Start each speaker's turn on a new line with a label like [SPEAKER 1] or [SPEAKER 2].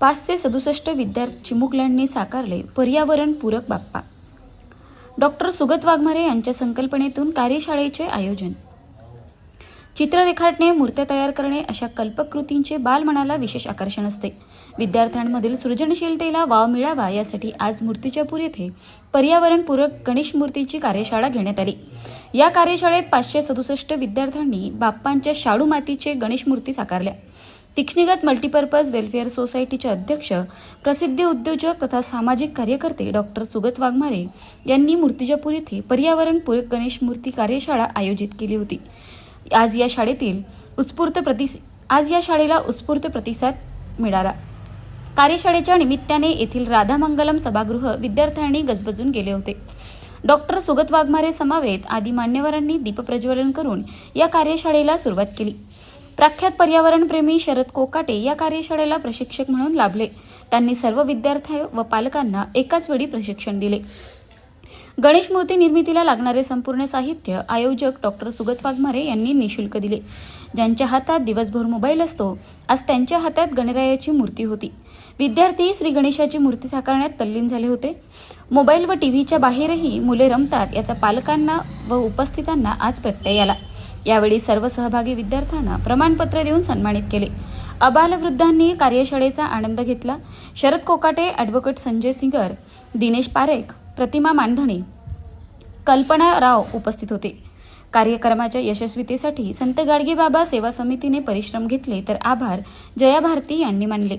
[SPEAKER 1] पाचशे सदुसष्ट विद्यार्थी चिमुकल्यांनी साकारले पर्यावरणपूरक बाप्पा. डॉक्टर सुगत वाघमारे यांच्या संकल्पनेतून कार्यशाळेचे आयोजन. चित्र रेखाटणे मूर्त्या तयार करणे अशा कल्पक कृतींचे बालमनाला विशेष आकर्षण असते. विद्यार्थ्यांमधील सृजनशीलतेला वाव मिळावा यासाठी आज मूर्तिजापूर येथे पर्यावरणपूरक गणेश मूर्तीची कार्यशाळा घेण्यात आली. या कार्यशाळेत पाचशे सदुसष्ट विद्यार्थ्यांनी बाप्पांच्या शाडू मातीचे गणेश मूर्ती साकारल्या. तीक्ष्णीगत मल्टीपर्पज वेलफेअर सोसायटीचे अध्यक्ष प्रसिद्ध उद्योजक तथा सामाजिक कार्यकर्ते डॉक्टर सुगत वाघमारे यांनी मूर्तिजापूर येथे पर्यावरणपूरक गणेश मूर्ती कार्यशाळा आयोजित केली होती. आज या शाळेतील उत्स्फूर्त प्रतिस आज या शाळेला उत्स्फूर्त प्रतिसाद मिळाला. कार्यशाळेच्या निमित्ताने येथील राधामंगलम सभागृह विद्यार्थ्यांनी गजबजून गेले होते. डॉक्टर सुगत वाघमारे समावेत आदी मान्यवरांनी दीपप्रज्वलन करून या कार्यशाळेला सुरुवात केली. प्रख्यात पर्यावरणप्रेमी शरद कोकाटे या कार्यशाळेला प्रशिक्षक म्हणून लाभले. त्यांनी सर्व विद्यार्थी व पालकांना एकाच वेळी प्रशिक्षण दिले. गणेश मूर्ती निर्मितीला लागणारे संपूर्ण साहित्य आयोजक डॉक्टर सुगत वाघमारे यांनी निशुल्क दिले. ज्यांच्या हातात दिवसभर मोबाईल असतो आज त्यांच्या हातात गणरायाची मूर्ती होती. विद्यार्थी श्री गणेशाची मूर्ती साकारण्यात तल्लीन झाले होते. मोबाईल व टीव्हीच्या बाहेरही मुले रमतात याचा पालकांना व उपस्थितांना आज प्रत्यय आला. यावेळी सर्व सहभागी विद्यार्थ्यांना प्रमाणपत्र देऊन सन्मानित केले. अबालवृद्धांनी कार्यशाळेचा आनंद घेतला. शरद कोकाटे ॲडव्होकेट संजय सिंगर दिनेश पारेख प्रतिमा मानधणे कल्पना राव उपस्थित होते. कार्यक्रमाच्या यशस्वीतेसाठी संत गाडगे बाबा सेवा समितीने परिश्रम घेतले तर आभार. जया भारती यांनी मानले.